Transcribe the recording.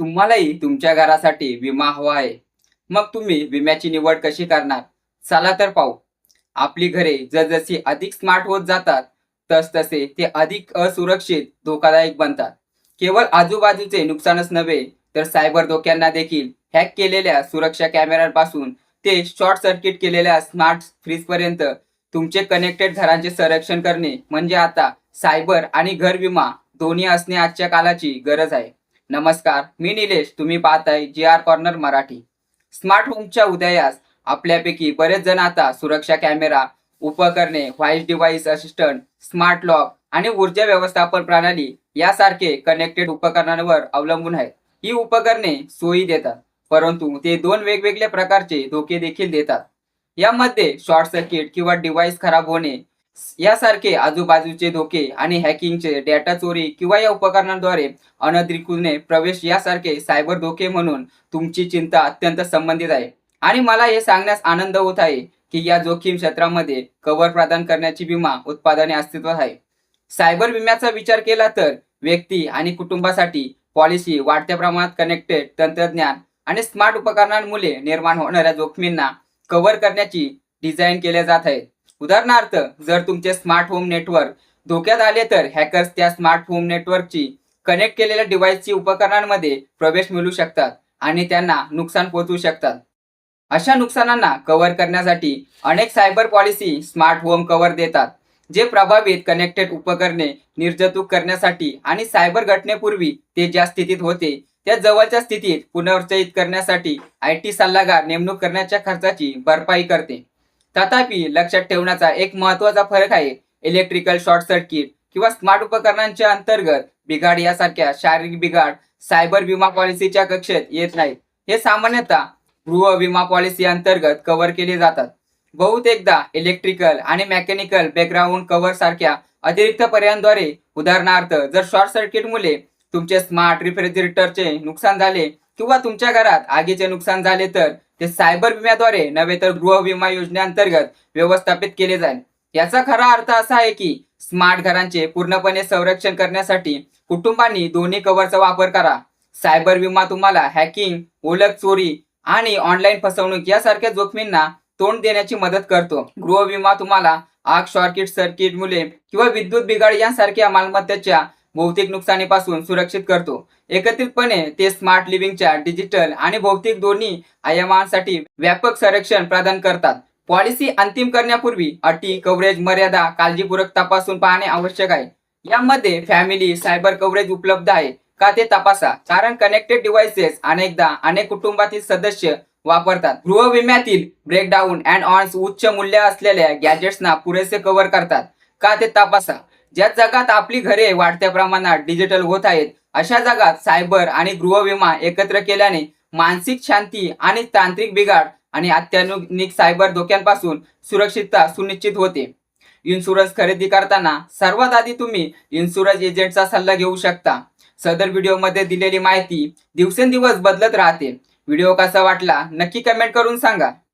तुम्हालाही तुमच्या घरासाठी विमा हवा आहे मग तुम्ही विम्याची निवड कशी करणार? चला तर पाहू. आपली घरे जसजशी अधिक स्मार्ट होत जातात तसतसे ते अधिक असुरक्षित धोकादायक बनतात. केवळ आजूबाजूचे नुकसानच नव्हे तर सायबर धोक्यांना देखील हॅक केलेल्या सुरक्षा कॅमेऱ्यांपासून ते शॉर्ट सर्किट केलेल्या स्मार्ट फ्रीजपर्यंत तुमचे कनेक्टेड घरांचे संरक्षण करणे म्हणजे आता सायबर आणि घर विमा दोन्ही असणे आजच्या कालाची गरज आहे. नमस्कार मी निलेश. तुम्ही पाहताय G R corner Marathi. Smart होमच्या उदयास आपल्यापैकी बरेच जण आता सुरक्षा कॅमेरा उपकरणे voice device assistant smart lock आणि ऊर्जा व्यवस्थापन प्रणाली यासारखे कनेक्टेड उपकरणांवर अवलंबून आहेत. ही उपकरणे सोयी देतात परंतु ते दोन वेगवेगळ्या प्रकारचे धोके देखील देतात. यामध्ये शॉर्ट सर्किट किंवा डिव्हाइस खराब होणे यासारखे आजूबाजूचे धोके आणि हॅकिंगचे डेटा चोरी किंवा या उपकरणांद्वारे अनधिकृतने प्रवेश यासारखे सायबर धोके म्हणून तुमची चिंता अत्यंत संबंधित आहे. आणि मला हे सांगण्यास आनंद होत आहे की या जोखीम क्षेत्रामध्ये कव्हर प्रदान करण्याची विमा उत्पादने अस्तित्वात आहे. सायबर विम्याचा विचार केला तर व्यक्ती आणि कुटुंबासाठी पॉलिसी वाढत्या प्रमाणात कनेक्टेड तंत्रज्ञान आणि स्मार्ट उपकरणांमुळे निर्माण होणाऱ्या जोखमींना कव्हर करण्याची डिझाईन केल्या जात आहेत. उदाहरणार्थ जर तुमचे स्मार्ट होम नेटवर्क धोक्यात आले तर हॅकर्स त्या स्मार्ट होम नेटवर्कची कनेक्ट केलेल्या डिव्हाइसची उपकरणांमध्ये प्रवेश मिळू शकतात आणि त्यांना नुकसान पोहोचवू शकतात. अशा नुकसानांना कव्हर करण्यासाठी अनेक cyber policy smart home cover देतात जे प्रभावित कनेक्टेड उपकरणे निर्जतूक करण्यासाठी आणि सायबर घटनेपूर्वी ते ज्या स्थितीत होते त्या जवळच्या स्थितीत पुनर्चयित करण्यासाठी आय टी सल्लागार नेमणूक करण्याच्या खर्चाची भरपाई करते. तथापि लक्षात ठेवण्याचा एक महत्त्वाचा फरक आहे इलेक्ट्रिकल शॉर्ट सर्किट किंवा स्मार्ट उपकरणांच्या अंतर्गत बिघाड यासारख्या शारीरिक बिघाड सायबर विमा पॉलिसीच्या कक्षेत येत नाहीत. हे सामान्यतः गृह विमा पॉलिसी अंतर्गत कव्हर केले जातात. बहुतेकदा इलेक्ट्रिकल आणि मेकॅनिकल बॅकग्राऊंड कव्हर सारख्या अतिरिक्त पर्यायांद्वारे उदाहरणार्थ जर शॉर्ट सर्किटमुळे तुमचे स्मार्ट रेफ्रिजरेटरचे नुकसान झाले किंवा तुमच्या घरात आगीचे नुकसान झाले तर ते सायबर विम्याद्वारे नव्हे तर गृह विमा योजनेअंतर्गत व्यवस्थापित केले जाईल. याचा खरा अर्थ असा आहे की स्मार्ट घरांचे पूर्णपणे संरक्षण करण्यासाठी कुटुंबांनी दोन्ही कव्हरचा वापर करा. सायबर विमा तुम्हाला हॅकिंग ओळख चोरी आणि ऑनलाईन फसवणूक यासारख्या जोखमींना तोंड देण्याची मदत करतो. गृह विमा तुम्हाला आग शॉर्किट सर्किट मुले किंवा विद्युत बिघाड यांसारख्या मालमत्तेच्या भौतिक नुकसानीपासून सुरक्षित करतो. एकत्रितपणे ते स्मार्ट लिव्हिंगच्या डिजिटल आणि भौतिक दोन्ही आयामांसाठी व्यापक संरक्षण प्रदान करतात. पॉलिसी अंतिम करण्यापूर्वी अटी कव्हरेज मर्यादा काळजीपूर्वक तपासून पाहणे आवश्यक आहे. यामध्ये फॅमिली सायबर कव्हरेज उपलब्ध आहे का ते तपासा. कारण कनेक्टेड डिव्हाइसेस अनेकदा अनेक कुटुंबातील सदस्य वापरतात. गृह विम्यातील ब्रेकडाऊन अँड ऑन्स उच्च मूल्य असलेल्या गॅजेट्सना पुरेसे कव्हर करतात. का ते तपासा. ज्या जगात आपली घरे वाढत्या प्रमाणात डिजिटल होत आहेत अशा जगात सायबर आणि गृहविमा एकत्र केल्याने मानसिक शांती आणि तांत्रिक बिघाड आणि अत्याधुनिक सायबर धोक्यांपासून सुरक्षितता सुनिश्चित होते. इन्शुरन्स खरेदी करताना सर्वात आधी तुम्ही इन्शुरन्स एजंटचा सल्ला घेऊ शकता. सदर व्हिडिओमध्ये दिलेली माहिती दिवसेंदिवस बदलत राहते. व्हिडिओ कसा वाटला नक्की कमेंट करून सांगा.